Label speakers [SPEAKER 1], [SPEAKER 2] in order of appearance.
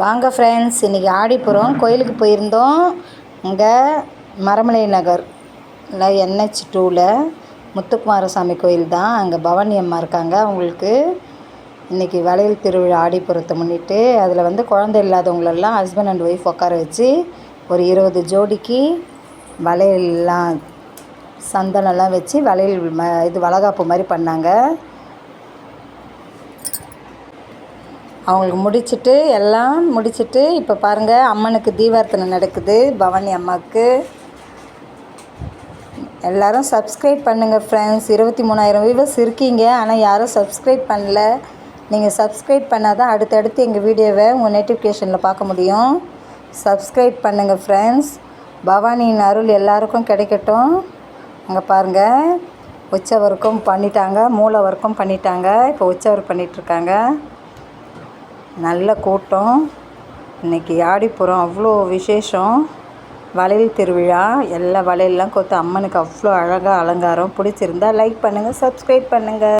[SPEAKER 1] வாங்க ஃப்ரெண்ட்ஸ் இன்றைக்கி ஆடிப்புறம். கோயிலுக்கு போயிருந்தோம். இங்கே மரமலை நகர் இல்லை என்ஹெச் டூவில் முத்துக்குமாரசாமி கோயில் தான். அங்கே பவானி அம்மா இருக்காங்க. அவங்களுக்கு இன்றைக்கி வளையல் திருவிழா ஆடிப்புறத்தை முன்னிட்டு அதில் வந்து குழந்தை இல்லாதவங்களெல்லாம் ஹஸ்பண்ட் அண்ட் ஒய்ஃப் உட்கார வச்சு ஒரு இருபது ஜோடிக்கு வளையல்லாம் சந்தனம்லாம் வச்சு வளையல் ம இது வளகாப்பு மாதிரி பண்ணாங்க. அவங்களுக்கு முடிச்சுட்டு எல்லாம் முடிச்சுட்டு இப்போ பாருங்கள் அம்மனுக்கு தீபார்த்தனை நடக்குது பவானி அம்மாவுக்கு எல்லோரும் சப்ஸ்கிரைப் பண்ணுங்கள் ஃப்ரெண்ட்ஸ் இருபத்தி மூணாயிரம் வியூவர்ஸ் இருக்கீங்க ஆனால் யாரும் சப்ஸ்கிரைப் பண்ணல. நீங்கள் சப்ஸ்கிரைப் பண்ணால் தான் அடுத்தடுத்து எங்கள் வீடியோவை உங்கள் நோட்டிஃபிகேஷனில் பார்க்க முடியும். சப்ஸ்கிரைப் பண்ணுங்கள் ஃப்ரெண்ட்ஸ் பவானியின் அருள் எல்லாருக்கும் கிடைக்கட்டும். அங்கே பாருங்கள் உச்சவருக்கும் பண்ணிட்டாங்க மூலவருக்கும் பண்ணிட்டாங்க இப்போ உச்சவர் பண்ணிகிட்ருக்காங்க நல்ல கூட்டம். இன்றைக்கி ஆடிப்புறம் அவ்வளோ விசேஷம். வளையல் திருவிழா எல்லா வளையல்லாம் கொத்து அம்மனுக்கு அவ்வளோ அழகாக அலங்காரம். பிடிச்சிருந்தா லைக் பண்ணுங்கள் சப்ஸ்கிரைப் பண்ணுங்கள்